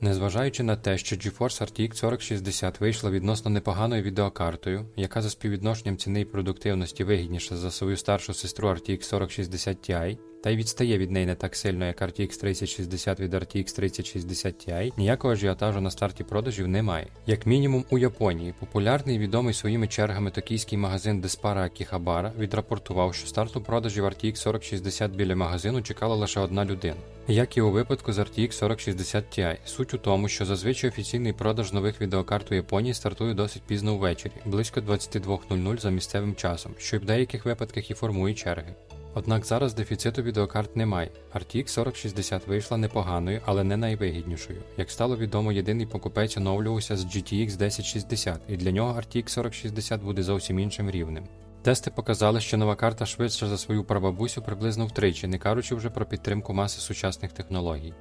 Незважаючи на те, що GeForce RTX 4060 вийшла відносно непоганою відеокартою, яка за співвідношенням ціни і продуктивності вигідніша за свою старшу сестру RTX 4060 Ti, та й відстає від неї не так сильно, як RTX 3060 від RTX 3060 Ti, ніякого ажіотажу на старті продажів немає. Як мінімум у Японії, популярний відомий своїми чергами токійський магазин Despara Akihabara відрапортував, що старту продажів RTX 4060 біля магазину чекала лише одна людина. Як і у випадку з RTX 4060 Ti, суть у тому, що зазвичай офіційний продаж нових відеокарт у Японії стартує досить пізно ввечері, близько 22.00 за місцевим часом, що в деяких випадках і формує черги. Однак зараз дефіциту відеокарт немає. RTX 4060 вийшла непоганою, але не найвигіднішою. Як стало відомо, єдиний покупець оновлювався з GTX 1060, і для нього RTX 4060 буде зовсім іншим рівнем. Тести показали, що нова карта швидша за свою прабабусю приблизно втричі, не кажучи вже про підтримку маси сучасних технологій.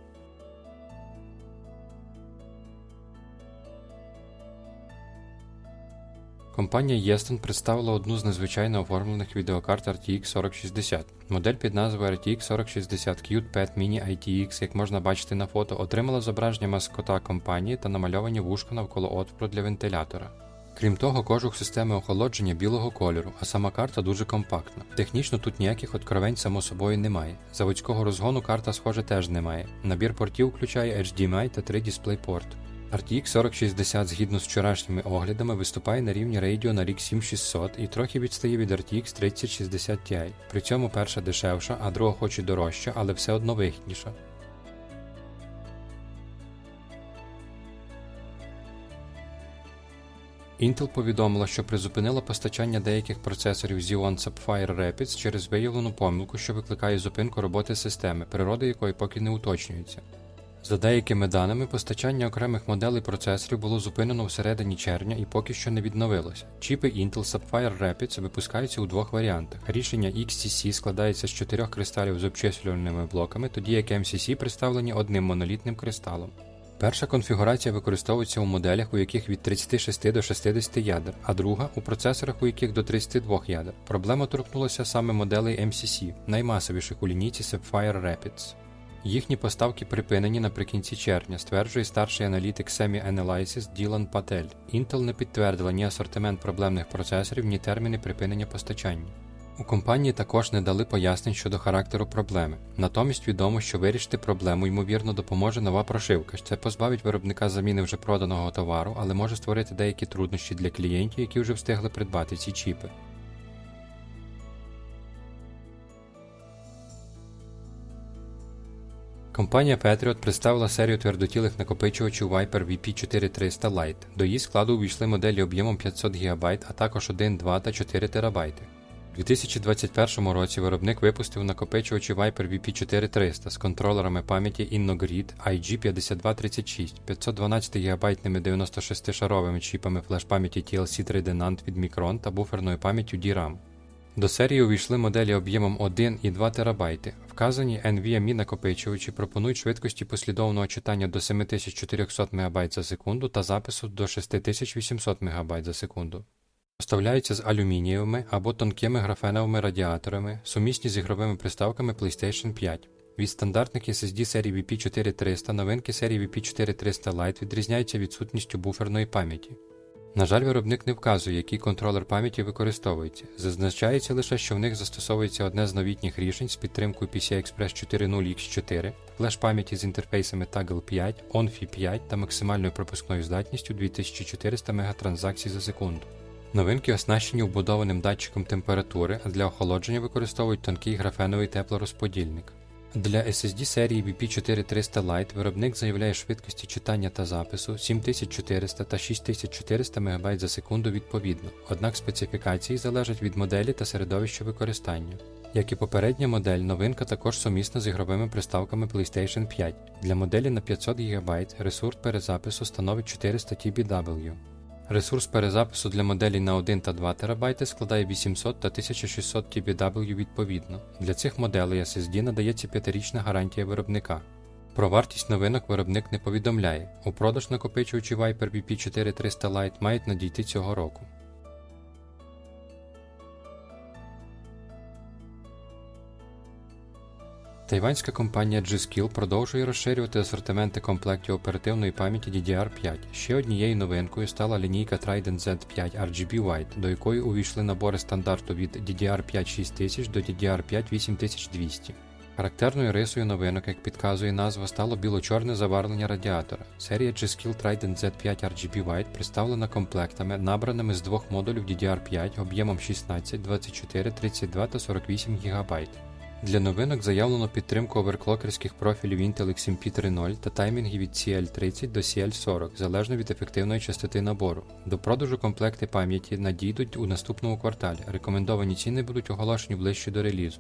Компанія Yeston представила одну з незвичайно оформлених відеокарт RTX 4060. Модель під назвою RTX 4060 Qt Pad Mini ITX, як можна бачити на фото, отримала зображення маскота компанії та намальовані вушка навколо отвору для вентилятора. Крім того, кожух системи охолодження білого кольору, а сама карта дуже компактна. Технічно тут ніяких откровень само собою немає. Заводського розгону карта, схоже, теж немає. Набір портів включає HDMI та 3 DisplayPort. RTX 4060 згідно з вчорашніми оглядами виступає на рівні Radeon на RX 7600 і трохи відстає від RTX 3060 Ti. При цьому перша дешевша, а друга хоч і дорожча, але все одно вигідніша. Intel повідомила, що призупинила постачання деяких процесорів Xeon Sapphire Rapids через виявлену помилку, що викликає зупинку роботи системи, природа якої поки не уточнюється. За деякими даними, постачання окремих моделей процесорів було зупинено всередині червня і поки що не відновилося. Чіпи Intel Sapphire Rapids випускаються у двох варіантах. Рішення XTC складається з чотирьох кристалів з обчислювальними блоками, тоді як MCC представлені одним монолітним кристалом. Перша конфігурація використовується у моделях, у яких від 36 до 60 ядер, а друга у процесорах, у яких до 32 ядер. Проблема торкнулася саме моделей MCC, наймасовіших у лінійці Sapphire Rapids. Їхні поставки припинені наприкінці червня, стверджує старший аналітик Semi Analysis Ділан Патель. Intel не підтвердила ні асортимент проблемних процесорів, ні терміни припинення постачання. У компанії також не дали пояснень щодо характеру проблеми. Натомість відомо, що вирішити проблему ймовірно допоможе нова прошивка. Це позбавить виробника заміни вже проданого товару, але може створити деякі труднощі для клієнтів, які вже встигли придбати ці чіпи. Компанія Patriot представила серію твердотілих накопичувачів Viper VP4300 Lite. До її складу увійшли моделі об'ємом 500 ГБ, а також 1, 2 та 4 ТБ. У 2021 році виробник випустив накопичувачі Viper VP4300 з контролерами пам'яті InnoGrid IG5236, 512 ГБ 96-шаровими чіпами флеш-пам'яті TLC 3D NAND від Micron та буферною пам'яттю DRAM. До серії увійшли моделі об'ємом 1 і 2 ТБ. Вказані NVMe накопичувачі пропонують швидкості послідовного читання до 7400 МБ за секунду та запису до 6800 МБ за секунду. Поставляються з алюмінієвими або тонкими графеновими радіаторами, сумісні з ігровими приставками PlayStation 5. Від стандартних SSD серії VP4300 новинки серії VP4300 Lite відрізняються відсутністю буферної пам'яті. На жаль, виробник не вказує, який контролер пам'яті використовується. Зазначається лише, що в них застосовується одне з новітніх рішень з підтримкою PCI Express 4.0 X4, флеш пам'яті з інтерфейсами Toggle 5, ONFI 5 та максимальною пропускною здатністю 2400 мегатранзакцій за секунду. Новинки оснащені вбудованим датчиком температури, а для охолодження використовують тонкий графеновий теплорозподільник. Для SSD серії VP4300 Lite виробник заявляє швидкості читання та запису 7400 та 6400 МБ за секунду відповідно, однак специфікації залежать від моделі та середовища використання. Як і попередня модель, новинка також сумісна з ігровими приставками PlayStation 5. Для моделі на 500 ГБ ресурс перезапису становить 400 TBW. Ресурс перезапису для моделей на 1 та 2 ТБ складає 800 та 1600 TBW відповідно. Для цих моделей SSD надається 5-річна гарантія виробника. Про вартість новинок виробник не повідомляє. У продаж накопичувачі Viper VP4300 Lite мають надійти цього року. Тайванська компанія G-Skill продовжує розширювати асортименти комплектів оперативної пам'яті DDR5. Ще однією новинкою стала лінійка Trident Z5 RGB White, до якої увійшли набори стандарту від DDR5 6000 до DDR5 8200. Характерною рисою новинок, як підказує назва, стало біло-чорне заварення радіатора. Серія G-Skill Trident Z5 RGB White представлена комплектами, набраними з двох модулів DDR5 об'ємом 16, 24, 32 та 48 ГБ. Для новинок заявлено підтримку оверклокерських профілів Intel XMP 3.0 та таймінги від CL30 до CL40, залежно від ефективної частоти набору. До продажу комплекти пам'яті надійдуть у наступному кварталі. Рекомендовані ціни будуть оголошені ближче до релізу.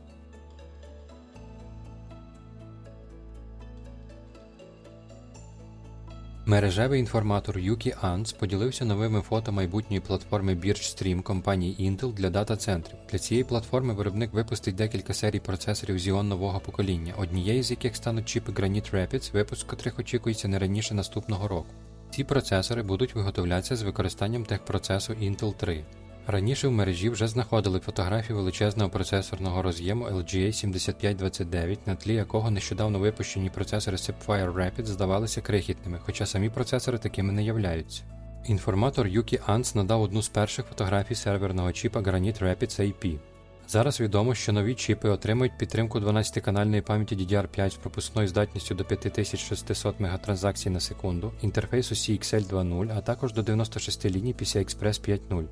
Мережевий інформатор Юкі Анс поділився новими фото майбутньої платформи BirchStream компанії Intel для дата-центрів. Для цієї платформи виробник випустить декілька серій процесорів Xeon нового покоління, однією з яких стануть чіпи Granite Rapids, випуск котрих очікується не раніше наступного року. Ці процесори будуть виготовлятися з використанням техпроцесу Intel 3. Раніше в мережі вже знаходили фотографії величезного процесорного роз'єму LGA 7529, на тлі якого нещодавно випущені процесори Sapphire Rapids здавалися крихітними, хоча самі процесори такими не являються. Інформатор Yuki Ants надав одну з перших фотографій серверного чіпа Granite Rapids AP. Зараз відомо, що нові чіпи отримують підтримку 12-канальної пам'яті DDR5 з пропускною здатністю до 5600 мегатранзакцій на секунду, інтерфейсу CXL 2.0, а також до 96 ліній PCI-Express 5.0.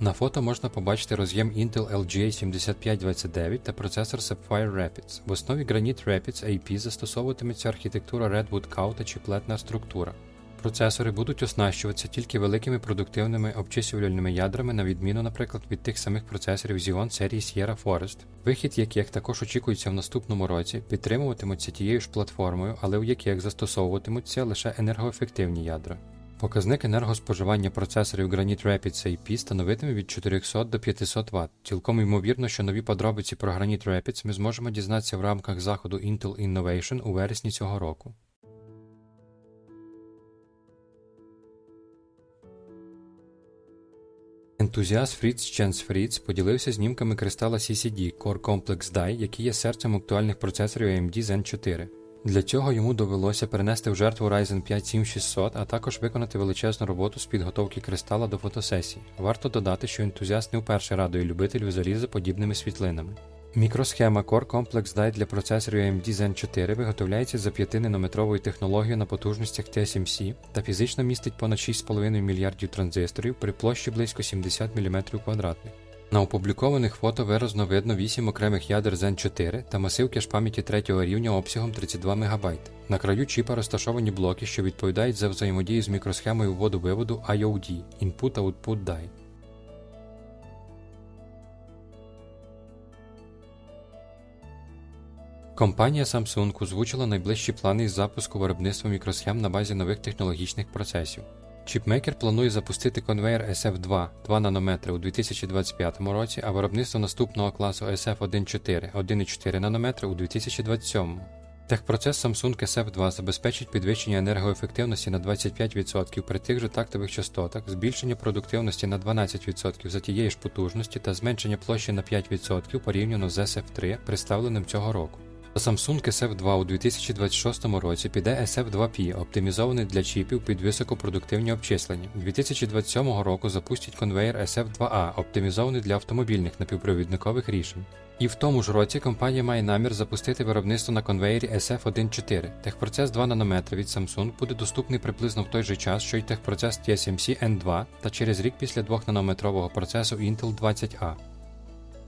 На фото можна побачити роз'єм Intel LGA 7529 та процесор Sapphire Rapids. В основі Granite Rapids AP застосовуватиметься архітектура Redwood Cow та чіплетна структура. Процесори будуть оснащуватися тільки великими продуктивними обчислювальними ядрами, на відміну, наприклад, від тих самих процесорів Xeon серії Sierra Forest, вихід яких також очікується в наступному році, підтримуватимуться тією ж платформою, але в яких застосовуватимуться лише енергоефективні ядра. Показник енергоспоживання процесорів Granite Rapids AP становитиме від 400 до 500 Вт. Цілком ймовірно, що нові подробиці про Granite Rapids ми зможемо дізнатися в рамках заходу Intel Innovation у вересні цього року. Ентузіаст Фріц Ченс Фріц поділився знімками кристала CCD Core Complex Die, які є серцем актуальних процесорів AMD Zen 4. Для цього йому довелося перенести в жертву Ryzen 5 7600, а також виконати величезну роботу з підготовки кристала до фотосесій. Варто додати, що ентузіаст не вперше радує любителів заліза подібними світлинами. Мікросхема Core Complex Die для процесорів AMD Zen 4 виготовляється за 5-нанометровою технологією на потужностях TSMC та фізично містить понад 6,5 мільярдів транзисторів при площі близько 70 мм квадратних. На опублікованих фото виразно видно 8 окремих ядер Zen 4 та масив кеш пам'яті третього рівня обсягом 32 МБ. На краю чіпа розташовані блоки, що відповідають за взаємодію з мікросхемою вводу-виводу IOD Input-Output Die. Компанія Samsung озвучила найближчі плани із запуску виробництва мікросхем на базі нових технологічних процесів. Чіпмейкер планує запустити конвейер SF2 2 нанометри у 2025 році, а виробництво наступного класу SF14 1,4 нанометри у 2027. Техпроцес Samsung SF2 забезпечить підвищення енергоефективності на 25% при тих же тактових частотах, збільшення продуктивності на 12% за тієї ж потужності та зменшення площі на 5% порівняно з SF3, представленим цього року. Samsung SF2 у 2026 році піде SF2P, оптимізований для чіпів під високопродуктивні обчислення. 2027 року запустять конвейер SF2A, оптимізований для автомобільних напівпровідникових рішень. І в тому ж році компанія має намір запустити виробництво на конвейері SF14. Техпроцес 2 нанометри від Samsung буде доступний приблизно в той же час, що й техпроцес TSMC N2 та через рік після 2-нанометрового процесу Intel 20A.